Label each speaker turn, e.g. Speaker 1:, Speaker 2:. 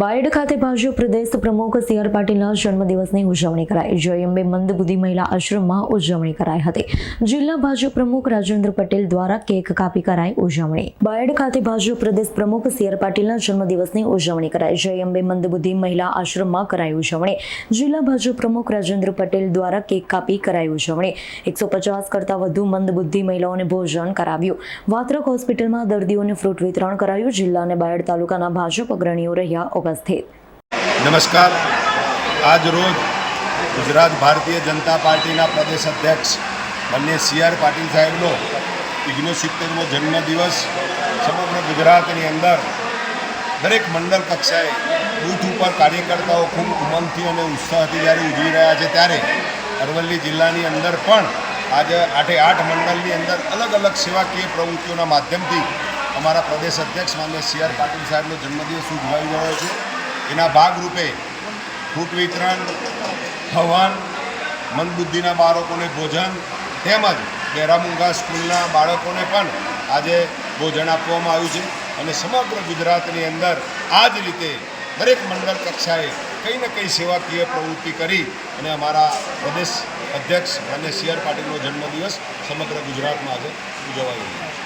Speaker 1: બાયડ ખાતે ભાજપ પ્રદેશ પ્રમુખ C R પાટીલના જન્મદિવસની ઉજવણી કરાઈ. જય અંબે મંદબુદ્ધિ મહિલા આશ્રમમાં ઉજવણી કરાઈ હતી. જિલ્લા ભાજપ પ્રમુખ રાજેન્દ્ર પટેલ દ્વારા કેક કાપી કરાઈ ઉજવણી. બાયડ ખાતે ભાજપ પ્રદેશ પ્રમુખ સી આર પાટીલના જન્મદિવસની ઉજવણી કરાઈ. જય અંબે મંદબુદ્ધિ મહિલા આશ્રમમાં કરાઈ ઉજવણી. જિલ્લા ભાજપ પ્રમુખ રાજેન્દ્ર પટેલ દ્વારા કેક કાપી કરાઈ ઉજવણી. એકસો પચાસ કરતાં વધુ મંદબુદ્ધિ મહિલાઓને ભોજન કરાવ્યું. વાત્રક હોસ્પિટલમાં દર્દીઓને ફ્રૂટ વિતરણ કરાયું. જિલ્લા અને બાયડ તાલુકાના ભાજપ અગ્રણીઓ રહ્યા. ઉપસ્થિત.
Speaker 2: નમસ્કાર. આજ રોજ ગુજરાત ભારતીય જનતા પાર્ટીના પ્રદેશ અધ્યક્ષ માન્ય સી આર પાટીલ સાહેબનો ઓગણસિત્તેરમો જન્મદિવસ સમગ્ર ગુજરાતની અંદર દરેક મંડળ કક્ષાએ બૂથ ઉપર કાર્યકર્તાઓ ખૂબ ઉમંગથી અને ઉત્સાહથી જ્યારે ઉજવી રહ્યા છે ત્યારે અરવલ્લી જિલ્લાની અંદર પણ આજે આઠે આઠ મંડળની અંદર અલગ અલગ સેવાકીય પ્રવૃત્તિઓના માધ્યમથી અમારા પ્રદેશ અધ્યક્ષ માન્ય સી આર પાટીલ સાહેબનો જન્મદિવસ ઉજવાઈ રહ્યો છે. એના ભાગરૂપે ફૂટ વિતરણ, હવન મંદબુદ્ધિના બાળકોને ભોજન તેમજ બેરામુંગા સ્કૂલના બાળકોને પણ આજે ભોજન આપવામાં આવ્યું છે અને સમગ્ર ગુજરાતની અંદર આ જ રીતે દરેક મંડળ કક્ષાએ કંઈ ને કંઈ સેવાકીય પ્રવૃત્તિ કરી અને અમારા પ્રદેશ અધ્યક્ષ અને સી આર પાટીલનો જન્મદિવસ સમગ્ર ગુજરાતમાં આજે ઉજવાઈ રહ્યો છે.